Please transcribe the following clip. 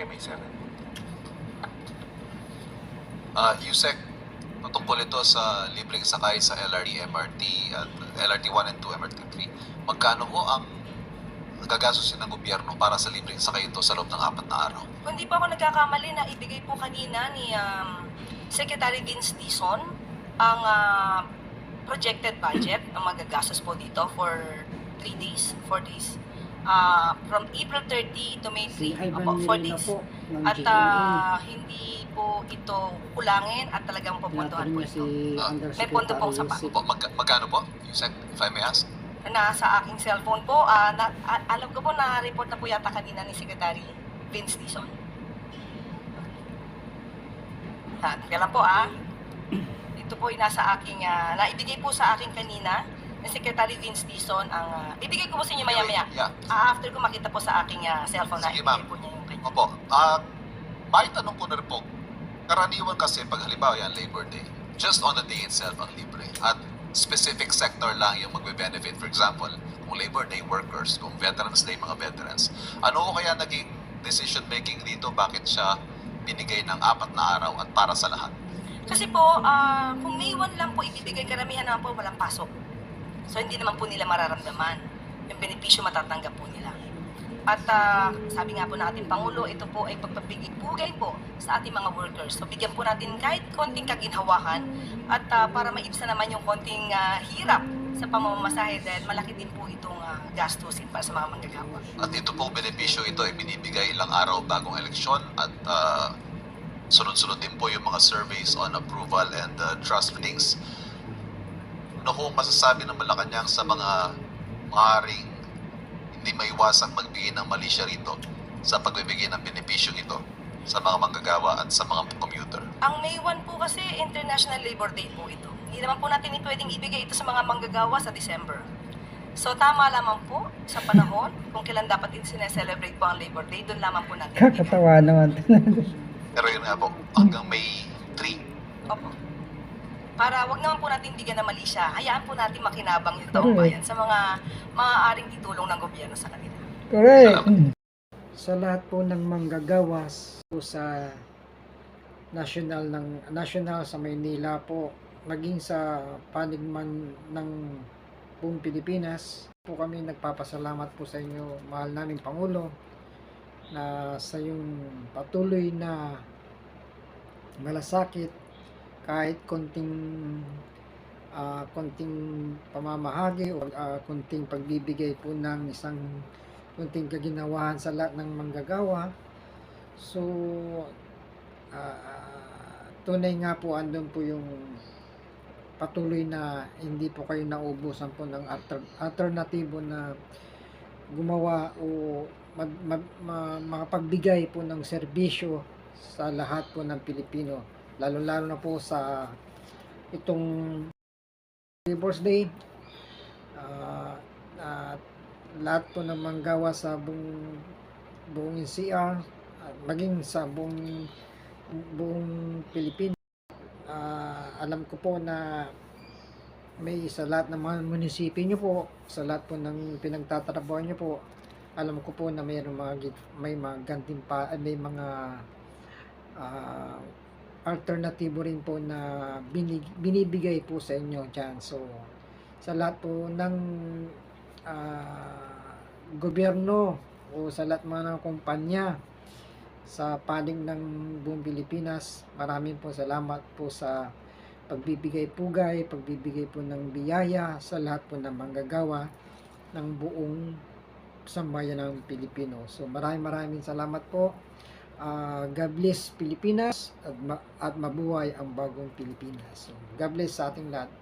GMA 7. Uh, Yusek, patungkol ito sa libreng sakay sa LRT, MRT at LRT 1 and 2, MRT 3. Magkano ho ang gagastusin ng gobyerno para sa libreng sakay ito sa loob ng apat na araw? Kung di pa ako nagkakamali na ibigay po kanina ni um, Secretary Vince Dizon ang ah, projected budget ang magagastos po dito for 3 days, 4 days. Ah, from April 30 to May 3, Si Ivan opo, 4 Mirena days. po ng At ah, hindi po ito kulangin at talagang pupuntuhan po ito. Ah, may punto pong sapat. si- Po, mag- magkano po, Yusek, if I may ask? Nasa aking cellphone po, ah, na, a- alam ko po na report na po yata kanina ni Secretary Vince Dizon. Ha, teka lang po ah. Ito po ay nasa aking, ah, naibigay po sa akin kanina ni Secretary Vince Dizon ang, ah, ibigay ko po sa inyo maya-maya. Yeah. Ah, after ko makita po sa aking ah, cellphone na Sige, ibigay ma'am. po niya yung kanya. Opo. Ah, may tanong ko na rin po. Karaniwan kasi pag halimbawa yan, Labor Day, just on the day itself ang libre. At specific sector lang yung magbe-benefit. For example, kung Labor Day workers, kung Veterans Day mga veterans. Ano ko kaya naging decision making dito? Bakit siya binigay ng apat na araw at para sa lahat? Kasi po, ah, kung May 1 lang po ibibigay, karamihan naman po walang pasok. So hindi naman po nila mararamdaman. Yung benepisyo matatanggap po nila. At ah, sabi nga po ng ating Pangulo, ito po ay pagpapigay po sa ating mga workers. So bigyan po natin kahit konting kaginhawahan at ah, para maibsan naman yung konting ah, hirap sa pamamasahe dahil malaki din po itong ah, gastusin para sa mga manggagawa. At ito pong benepisyo ito ay binibigay ilang araw bagong eleksyon at ah, sunod-sunod din po yung mga surveys on approval and uh, trust ratings. Ano ho masasabi ng Malacanang sa mga maaaring hindi maiwasang magbigay ng mali siya rito sa pagbibigay ng benepisyong ito sa mga manggagawa at sa mga commuter? Ang May 1 po kasi International Labor Day po ito. Hindi naman po natin pwedeng ibigay ito sa mga manggagawa sa December. So tama lamang po sa panahon kung kailan dapat din sineselebrate po ang Labor Day, doon lamang po natin. Kakatawa naman. Pero yun nga po, hanggang May 3. Opo. Para wag naman po natin bigyan na mali siya, hayaan po natin makinabang yung taong bayan sa mga maaaring titulong ng gobyerno sa kanila. Correct. Sa lahat po ng manggagawas po sa national ng national sa Maynila po maging sa panig man ng buong Pilipinas po kami nagpapasalamat po sa inyo mahal naming Pangulo na sa yung patuloy na malasakit kahit konting ah, konting pamamahagi o ah, konting pagbibigay po ng isang konting kaginawahan sa lahat ng manggagawa. So, ah, tunay nga po andun po yung patuloy na hindi po kayo naubusan po ng alter- alternatibo na gumawa o mag, mag, ma- makapagbigay po ng serbisyo sa lahat po ng Pilipino. Lalo-lalo na po sa itong Labor's Day. Ah, at lahat po ng manggawa sa buong buong NCR at maging sa buong buong Pilipinas. Ah, alam ko po na may sa lahat ng mga munisipyo nyo po, sa lahat po ng pinagtatrabaho nyo po, alam ko po na mayroong mga may mga ganting pa, eh, may mga ah, alternatibo rin po na binig, binibigay po sa inyo dyan. So, sa lahat po ng ah, gobyerno o sa lahat mga ng kumpanya sa panig ng buong Pilipinas, maraming po salamat po sa pagbibigay pugay, pagbibigay po ng biyaya sa lahat po ng manggagawa ng buong sambayan ng Pilipino. So maraming maraming salamat po. Ah, God bless Pilipinas at, ma- at mabuhay ang bagong Pilipinas. So, God bless sa ating lahat.